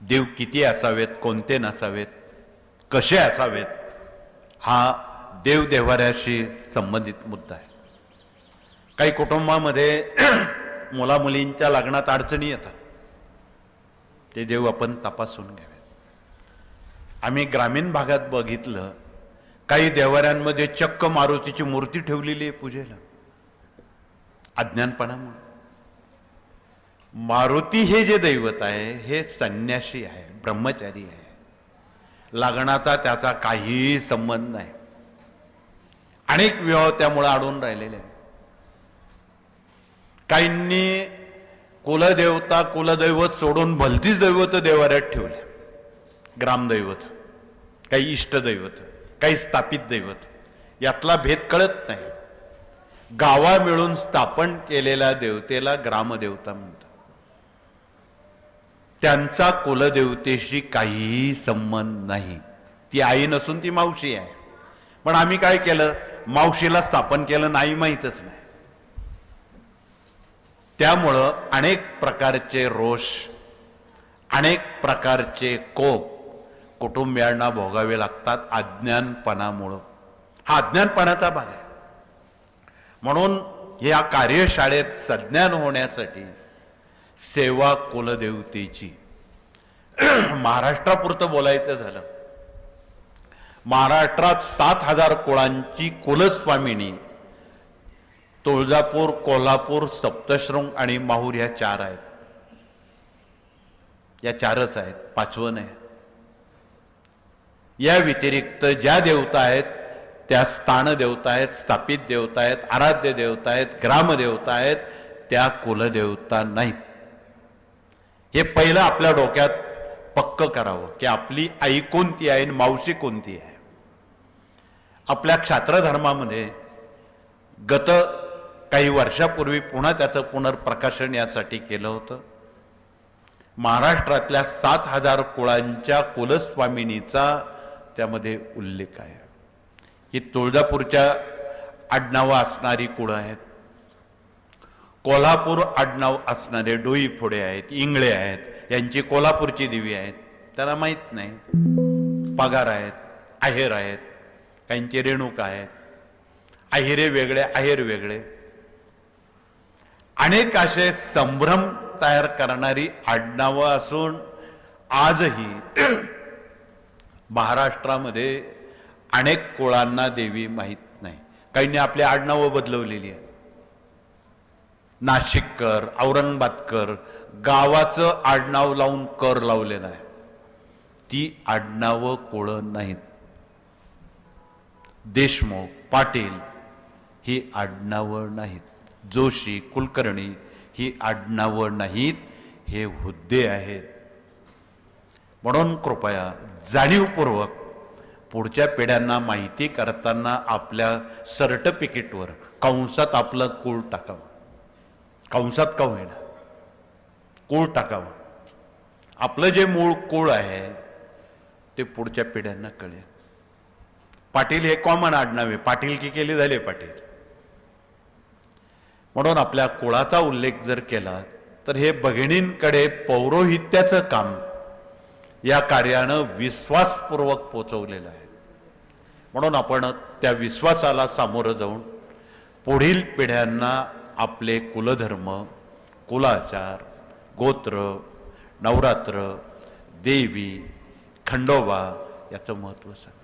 देव किती असावेत कोणते नसावेत कसे असावेत हा देवदेव्हाऱ्याशी संबंधित मुद्दा आहे. काही कुटुंबामध्ये मुलामुलींच्या लग्नात अडचणी येतात. ते देव आपण तपासून घ्यावेत. आम्ही ग्रामीण भागात बघितलं काही देवाऱ्यांमध्ये चक्क मारुतीची मूर्ती ठेवलेली आहे पूजेला. अज्ञानपणामुळे. मारुती हे जे दैवत आहे हे संन्याशी आहे ब्रह्मचारी आहे. लग्नाचा त्याचा काहीही संबंध नाही. अनेक विवाह त्यामुळे अडून राहिलेले आहेत. काहींनी कुलदेवता कुलदैवत सोडून भलतीच दैवत देवाऱ्यात ठेवले. ग्रामदैवत काही इष्टदैवत काही स्थापित दैवत यातला भेद कळत नाही. गावा मिळून स्थापन केलेल्या देवतेला ग्रामदेवता म्हणतात. त्यांचा कुलदेवतेशी काहीही संबंध नाही. ती आई नसून ती मावशी आहे. पण आम्ही काय केलं? मावशीला स्थापन केलं नाही माहीतच नाही. त्यामुळं अनेक प्रकारचे रोष अनेक प्रकारचे कोप कुटुंबियांना भोगावे लागतात अज्ञानपणामुळं. हा अज्ञानपणाचा भाग आहे. म्हणून या कार्यशाळेत सज्ञान होण्यासाठी सेवा कुलदेवतेची. महाराष्ट्रापुरतं बोलायचं झालं. महाराष्ट्रात सात हजार कुळांची कुलस्वामिनी तुळजापूर कोल्हापूर सप्तशृंग आणि माहूर या चार आहेत. या चारच आहेत पाचवं नाही. या व्यतिरिक्त ज्या देवता आहेत त्या स्थान देवता आहेत स्थापित देवता आहेत आराध्य देवता आहेत ग्रामदेवता आहेत त्या कुलदेवता नाहीत. हे पहिलं आपल्या डोक्यात पक्क करावं की आपली आई कोणती आहे आणि मावशी कोणती आहे. आपल्या क्षात्रधर्मामध्ये गत काही वर्षापूर्वी पुन्हा त्याचं पुनर्प्रकाशन यासाठी केलं होतं. महाराष्ट्रातल्या सात हजार कुळांच्या कुलस्वामिनीचा त्यामध्ये उल्लेख आहे. ही तुळजापूरच्या आडनावं असणारी कुळं आहेत. कोल्हापूर आडनाव असणारे डोई फोडे आहेत इंगळे आहेत यांची कोल्हापूरची देवी आहेत. त्याला माहीत नाही. पगार आहेत आहेर आहेत काहींचे रेणुका आहेत. अहिरे वेगळे आहेर वेगळे. अनेक असे संभ्रम तयार करणारी आडनावं असून आजही महाराष्ट्रामध्ये अनेक कुळांना देवी माहीत नाही. काहींनी आपली आडनावं बदलवलेली आहे नाशिककर औरंगाबादकर गावाचं आडनाव लावून कर लावलेलं आहे ती आडनावं कोळं नाहीत. देशमुख पाटील ही आडनावं नाहीत. जोशी कुलकर्णी ही आडनावं नाहीत. हे हुद्दे आहेत. म्हणून कृपया जाणीवपूर्वक पुढच्या पिढ्यांना माहिती करताना आपल्या सर्टिफिकेटवर कंसात आपलं कुळ टाकावं. कंसात का होईना? कुळ टाकावं. आपलं जे मूळ कुळ आहे ते पुढच्या पिढ्यांना कळेल. पाटील हे कॉमन आडनावे पाटील की केली झाले पाटील. म्हणून आपल्या कुळाचा उल्लेख जर केला तर हे भगिनींकडे पौरोहित्याचं काम या कार्यानं विश्वासपूर्वक पोचवलेलं आहे. म्हणून आपण त्या विश्वासाला सामोरं जाऊन पुढील पिढ्यांना आपले कुलधर्म कुलाचार गोत्र नवरात्र देवी खंडोबा याचं महत्त्व सांग.